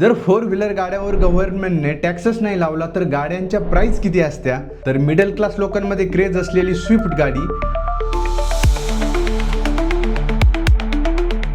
जर four wheeler गाड्यावर गव्हर्नमेंटने टॅक्सच नाही लावला तर गाड्यांच्या प्राइस किती असत्या? तर मिडल क्लास लोकांमध्ये क्रेज असलेली स्विफ्ट गाडी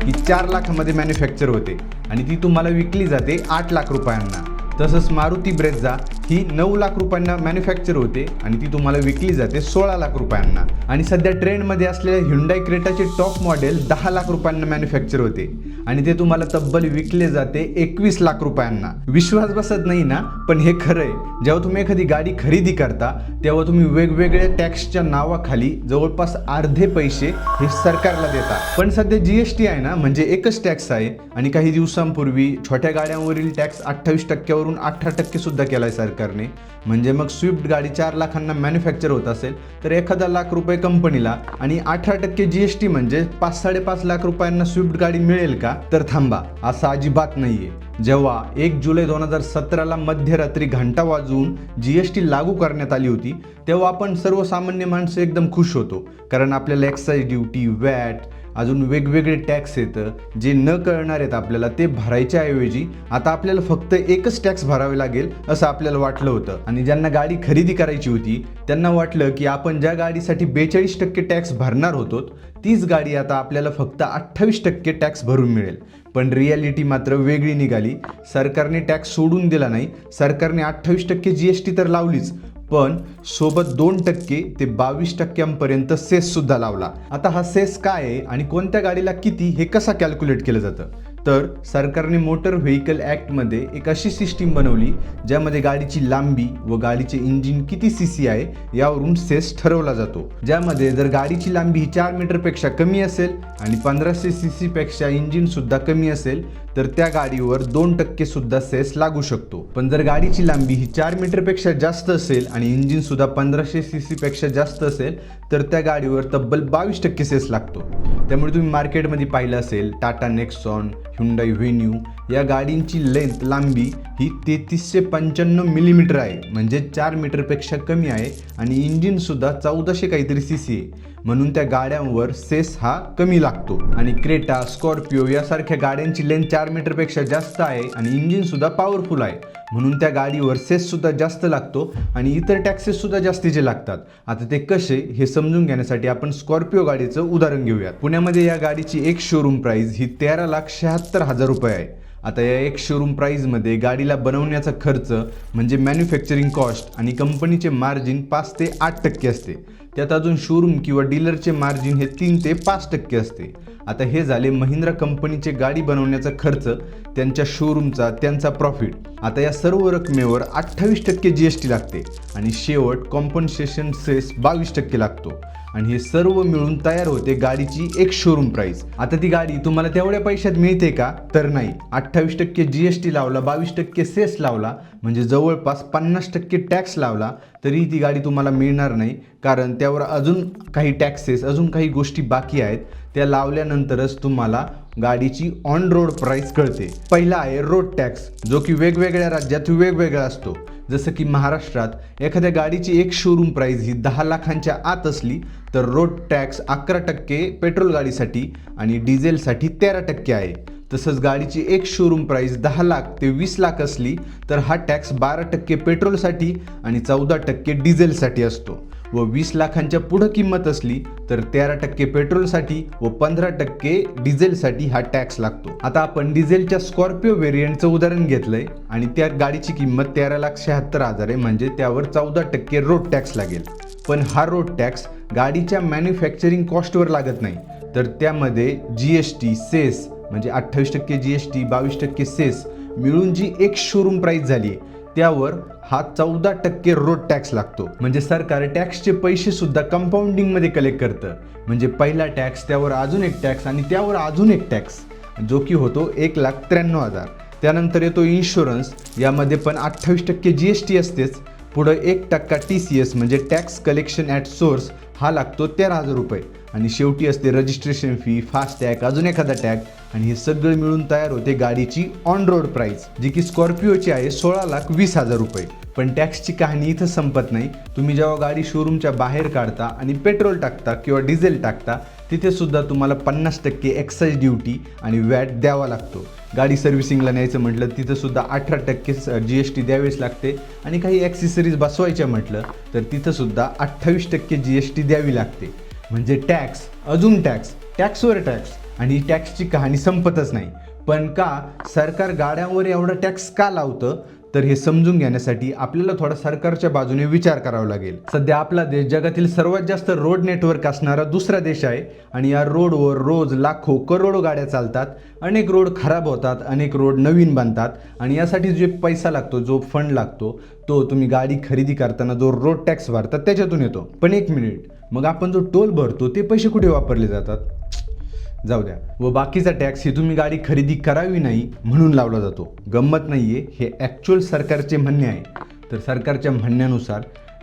ही चार लाखामध्ये मॅन्युफॅक्चर होते. आणि ती तुम्हाला विकली जाते आठ लाख रुपयांना. तसंच मारुती ब्रेझा ही नऊ लाख रुपयांना मॅन्युफॅक्चर होते आणि ती तुम्हाला विकली जाते सोळा लाख रुपयांना. आणि सध्या ट्रेंडमध्ये असलेल्या ह्युंडाई क्रेटाचे टॉप मॉडेल दहा लाख रुपयांना मॅन्युफॅक्चर होते. आणि ते तुम्हाला तब्बल विकले जाते एकवीस लाख रुपयांना. विश्वास बसत नाही ना? पण हे खरं आहे. जेव्हा तुम्ही एखादी गाडी खरेदी करता तेव्हा तुम्ही वेगवेगळ्या टॅक्सच्या नावाखाली जवळपास अर्धे पैसे हे सरकारला देता. पण सध्या जी एस टी आहे ना? म्हणजे एकच टॅक्स आहे. आणि काही दिवसांपूर्वी छोट्या गाड्यांवरील टॅक्स अठ्ठावीस टक्क्यावरून अठरा टक्के सुद्धा केलाय सरकारने म्हणजे मग स्विफ्ट गाडी चार लाखांना मॅन्युफॅक्चर होत असेल तर एखादा लाख रुपये कंपनीला आणि अठरा टक्के जी एस टी म्हणजे पाच साडेपाच लाख रुपयांना स्विफ्ट गाडी मिळेल का? तर थांबा असं अजिबात नाहीये. जेव्हा एक जुलै दोन हजार सतराला मध्यरात्री घंटा वाजवून जी एस टी लागू करण्यात आली होती तेव्हा आपण सर्वसामान्य माणसं एकदम खुश होतो. कारण आपल्याला एक्साईज ड्युटी वॅट अजून वेगवेगळे टॅक्स येतं जे न कळणार आहेत आपल्याला ते भरायच्या ऐवजी आता आपल्याला फक्त एकच टॅक्स भरावे लागेल असं आपल्याला वाटलं होतं. आणि ज्यांना गाडी खरेदी करायची होती त्यांना वाटलं की आपण ज्या गाडीसाठी बेचाळीस टक्के टॅक्स भरणार होतो तीच गाडी आता आपल्याला फक्त अठ्ठावीस टक्के टॅक्स भरून मिळेल. पण रियालिटी मात्र वेगळी निघाली. सरकारने टॅक्स सोडून दिला नाही. सरकारने अठ्ठावीस टक्के जी एस टी तर लावलीच पण सोबत दोन टक्के ते बावीस टक्क्यांपर्यंत सेस सुद्धा लावला. आता हा सेस काय आहे आणि कोणत्या गाडीला किती हे कसा कॅल्क्युलेट केलं जातं? तर सरकारने मोटर व्हेकल ॲक्टमध्ये एक अशी सिस्टीम बनवली ज्यामध्ये गाडीची लांबी व गाडीचे इंजिन किती सी सी आहे यावरून सेस ठरवला जातो. ज्यामध्ये जर गाडीची लांबी ही चार मीटरपेक्षा कमी असेल आणि पंधराशे सी सीपेक्षा इंजिन सुद्धा कमी असेल तर त्या गाडीवर दोन टक्के सुद्धा सेस लागू शकतो. पण जर गाडीची लांबी ही चार मीटरपेक्षा जास्त असेल आणि इंजिन सुद्धा पंधराशे सी सीपेक्षा जास्त असेल तर त्या गाडीवर तब्बल बावीस टक्के सेस लागतो. त्यामुळे तुम्ही मार्केटमध्ये पाहिलं असेल टाटा नेक्सॉन हुंडाई व्हेन्यू या गाडींची लेंथ लांबी ही तेहतीसशे पंच्याण्णव मिलीमीटर आहे. म्हणजे चार मीटरपेक्षा कमी आहे आणि इंजिनसुद्धा चौदाशे काहीतरी सी सी आहे. म्हणून त्या गाड्यांवर सेस हा कमी लागतो. आणि क्रेटा स्कॉर्पिओ यासारख्या गाड्यांची लेंथ चार मीटरपेक्षा जास्त आहे आणि इंजिनसुद्धा पॉवरफुल आहे. म्हणून त्या गाडीवर सेससुद्धा जास्त लागतो आणि इतर टॅक्सेससुद्धा जास्तीचे लागतात. आता ते कसे हे समजून घेण्यासाठी आपण स्कॉर्पिओ गाडीचं उदाहरण घेऊयात. पुण्यामध्ये या गाडीची एक शोरूम प्राईज ही तेरा लाख शहात्तर हजार रुपये आहे. आता या एक शोरूम प्राईजमध्ये गाडीला बनवण्याचा खर्च म्हणजे मॅन्युफॅक्चरिंग कॉस्ट आणि कंपनीचे मार्जिन पाच ते आठ टक्के असते. त्यात अजून शोरूम किंवा डीलरचे मार्जिन हे तीन ते पाच टक्के असते. आता हे झाले महिंद्रा कंपनीचे गाडी बनवण्याचा खर्च त्यांच्या शोरूमचा त्यांचा प्रॉफिट आता या सर्व रकमेवर अठ्ठावीस टक्के जी एस टी लागते आणि शेवट कॉम्पन्सेशन सेस बावीस टक्के लागतो. आणि हे सर्व मिळून तयार होते गाडीची एक शोरूम प्राइस आता ती गाडी तुम्हाला तेवढ्या पैशात मिळते का? तर नाही. अठ्ठावीस टक्के जीएसटी लावला बावीस टक्के सेस लावला म्हणजे जवळपास पन्नास टक्के टॅक्स लावला तरी ती गाडी तुम्हाला मिळणार नाही. कारण त्यावर अजून काही टॅक्सेस अजून काही गोष्टी बाकी आहेत. त्या लावल्यानंतरच तुम्हाला गाडीची ऑन रोड प्राईस कळते. पहिला आहे रोड टॅक्स जो की वेगवेगळ्या राज्यात वेगवेगळा असतो. जसं की महाराष्ट्रात एखाद्या गाडीची एक शोरूम प्राईज ही दहा लाखांच्या आत असली तर रोड टॅक्स अकरा टक्के पेट्रोल गाडीसाठी आणि डिझेलसाठी तेरा टक्के आहे. तसंच गाडीची एक शोरूम प्राईस दहा लाख ते वीस लाख असली तर हा टॅक्स बारा टक्के पेट्रोलसाठी आणि चौदा टक्के डिझेलसाठी असतो. व वीस लाखांच्या पुढं किंमत असली तर तेरा टक्के पेट्रोलसाठी व पंधरा टक्के डिझेलसाठी हा टॅक्स लागतो. आता आपण डिझेलच्या स्कॉर्पिओ व्हेरियंटचं उदाहरण घेतलंय आणि त्या गाडीची किंमत तेरा लाख शहात्तर हजार आहे म्हणजे त्यावर चौदा टक्के रोड टॅक्स लागेल. पण हा रोड टॅक्स गाडीच्या मॅन्युफॅक्चरिंग कॉस्टवर लागत नाही. तर त्यामध्ये जी एस टी सेस म्हणजे अठ्ठावीस टक्के जी एस टी बावीस टक्के सेस मिळून जी एक शोरूम प्राईस झाली आहे त्यावर हा चौदा टक्के रोड टॅक्स लागतो. म्हणजे सरकार टॅक्सचे पैसे सुद्धा कंपाऊंडिंगमध्ये कलेक्ट करतं. म्हणजे पहिला टॅक्स त्यावर अजून एक टॅक्स आणि त्यावर अजून एक टॅक्स जो की होतो एक लाख त्र्याण्णव हजार. त्यानंतर येतो इन्शुरन्स यामध्ये पण अठ्ठावीस टक्के जी एस टी असतेच. पुढं एक टक्का टी सी एस म्हणजे टॅक्स कलेक्शन ॲट सोर्स हा लागतो तेरा हजार रुपये. आणि शेवटी असते रजिस्ट्रेशन फी फास्ट टॅग अजून एखादा टॅग आणि हे सगळं मिळून तयार होते गाडीची ऑन रोड प्राईस जी की स्कॉर्पिओची आहे सोळा लाख वीस हजार रुपये. पण टॅक्सची कहाणी इथं संपत नाही. तुम्ही जेव्हा गाडी शोरूमच्या बाहेर काढता आणि पेट्रोल टाकता किंवा डिझेल टाकता तिथे सुद्धा तुम्हाला पन्नास टक्के एक्साईज ड्युटी आणि वॅट द्यावा लागतो. गाडी सर्व्हिसिंगला न्यायचं म्हटलं तिथं सुद्धा अठरा टक्के जी एस टी द्यावीच लागते. आणि काही ॲक्सेसरीज बसवायच्या म्हटलं तर तिथं सुद्धा अठ्ठावीस टक्के जी एस टी द्यावी लागते. म्हणजे टॅक्स अजून टॅक्स टॅक्सवर टॅक्स आणि टॅक्सची कहाणी संपतच नाही. पण का सरकार गाड्यांवर एवढा टॅक्स का लावतं? तर हे समजून घेण्यासाठी आपल्याला थोडा सरकारच्या बाजूने विचार करावा लागेल. सध्या आपला देश जगातील सर्वात जास्त रोड नेटवर्क असणारा दुसरा देश आहे आणि या रोडवर रोज लाखो करोडो गाड्या चालतात अनेक रोड खराब होतात अनेक रोड नवीन बनतात आणि यासाठी जे पैसा लागतो जो फंड लागतो तो तुम्ही गाडी खरेदी करताना जो रोड टॅक्स भरतात त्याच्यातून येतो. पण एक मिनिट मग आपण जो टोल भरतो ते पैसे कुठे वापरले जातात? जाऊ द्या. व बाकीचा टॅक्स ही तुम्ही गाडी खरेदी करावी नाही म्हणून लावला जातो. गंमत नाही आहे हे ॲक्च्युअल सरकारचे म्हणणे आहे. तर सरकारच्या म्हणण्यानुसार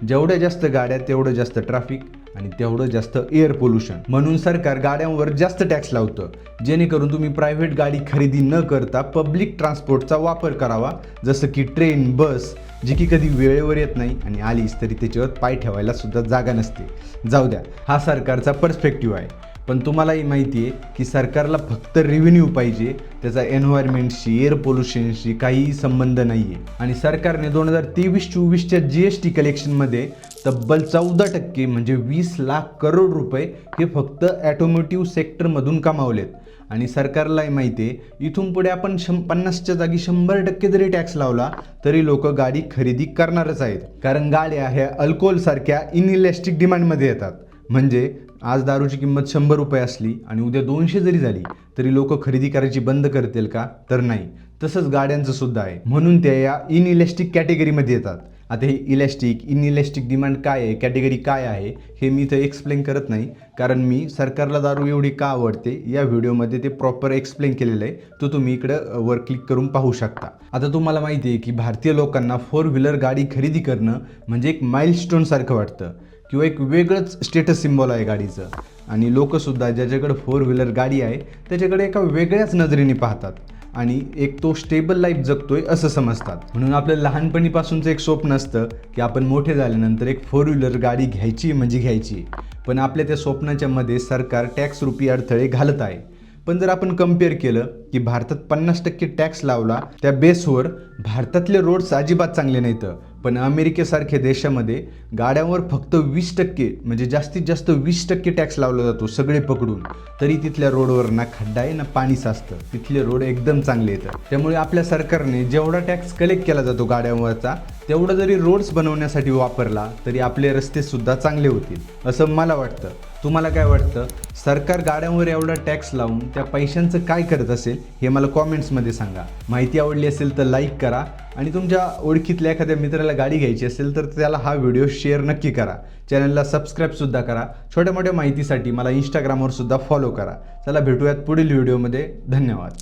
जेवढ्या जास्त गाड्या तेवढं जास्त ट्रॅफिक आणि तेवढं जास्त एअर पोल्युशन म्हणून सरकार गाड्यांवर जास्त टॅक्स लावतं. जेणेकरून तुम्ही प्रायव्हेट गाडी खरेदी न करता पब्लिक ट्रान्सपोर्टचा वापर करावा. जसं की ट्रेन बस जी की कधी वेळेवर येत नाही आणि आलीच तरी त्याच्यावर पाय ठेवायला सुद्धा जागा नसते. जाऊ द्या. हा सरकारचा पर्स्पेक्टिव्ह आहे. पण तुम्हालाही माहिती आहे की सरकारला फक्त रेव्हेन्यू पाहिजे त्याचा एन्व्हायरमेंटशी एअर पोल्युशनशी काहीही संबंध नाही आहे आणि सरकारने दोन हजार तेवीस चोवीसच्या जी एस टी कलेक्शनमध्ये तब्बल चौदा टक्के म्हणजे वीस लाख करोड रुपये हे फक्त ॲटोमोटिव्ह सेक्टरमधून कमावलेत. आणि सरकारलाही माहिती आहे इथून पुढे आपण शं पन्नासच्या जागी शंभर टक्के जरी टॅक्स लावला तरी लोक गाडी खरेदी करणारच आहेत. कारण गाड्या ह्या अल्कोहोलसारख्या इनइलॅस्टिक डिमांडमध्ये येतात. म्हणजे आज दारूची किंमत शंभर रुपये असली आणि उद्या दोनशे जरी झाली तरी लोक खरेदी करायची बंद करतील का? तर नाही. तसंच गाड्यांचं सुद्धा आहे. म्हणून त्या या इन इलेस्टिक कॅटेगरीमध्ये येतात. आता हे इलॅस्टिक इन इलॅस्टिक डिमांड काय आहे? कॅटेगरी काय आहे? हे मी इथं एक्सप्लेन करत नाही. कारण मी सरकारला दारू एवढी का आवडते? या व्हिडिओमध्ये ते प्रॉपर एक्सप्लेन केलेलं आहे. तो तुम्ही इकडं वर क्लिक करून पाहू शकता. आता तुम्हाला माहिती आहे की भारतीय लोकांना फोर व्हीलर गाडी खरेदी करणं म्हणजे एक माइलस्टोनसारखं वाटतं. किंवा एक वेगळंच स्टेटस सिम्बॉल आहे गाडीचं. आणि लोकसुद्धा ज्याच्याकडे फोर व्हीलर गाडी आहे त्याच्याकडे एका वेगळ्याच नजरेने पाहतात. आणि एक तो स्टेबल लाईफ जगतोय असं समजतात. म्हणून आपलं लहानपणीपासूनचं एक स्वप्न असतं की आपण मोठे झाल्यानंतर एक फोर व्हीलर गाडी घ्यायची म्हणजे घ्यायची. पण आपल्या त्या स्वप्नाच्या मध्ये सरकार टॅक्स रुपी अडथळे घालत आहे. पण जर आपण कंपेअर केलं की भारतात पन्नास टक्के टॅक्स लावला त्या बेसवर भारतातले रोड्स अजिबात चांगले नाहीत. पण अमेरिकेसारख्या देशामध्ये गाड्यांवर फक्त वीस टक्के म्हणजे जास्तीत जास्त वीस टक्के टॅक्स लावला जातो सगळे पकडून. तरी तिथल्या रोडवर ना खड्डा आहे ना पाणी साचतं. तिथले रोड एकदम चांगले येतात. त्यामुळे आपल्या सरकारने जेवढा टॅक्स कलेक्ट केला जातो गाड्यांवरचा तेवढा जरी रोड्स बनवण्यासाठी वापरला तरी आपले रस्तेसुद्धा चांगले होतील असं मला वाटतं. तुम्हाला काय वाटतं? सरकार गाड्यांवर एवढा टॅक्स लावून त्या पैशांचं काय करत असेल हे मला कॉमेंट्समध्ये सांगा. माहिती आवडली असेल तर लाईक करा आणि तुमच्या ओळखीतल्या एखाद्या मित्राला गाडी घ्यायची असेल तर त्याला हा व्हिडिओ शेअर नक्की करा. चॅनलला सबस्क्राईबसुद्धा करा. छोट्या मोठ्या माहितीसाठी मला इंस्टाग्रामवर सुद्धा फॉलो करा. चला भेटूयात पुढील व्हिडिओमध्ये धन्यवाद.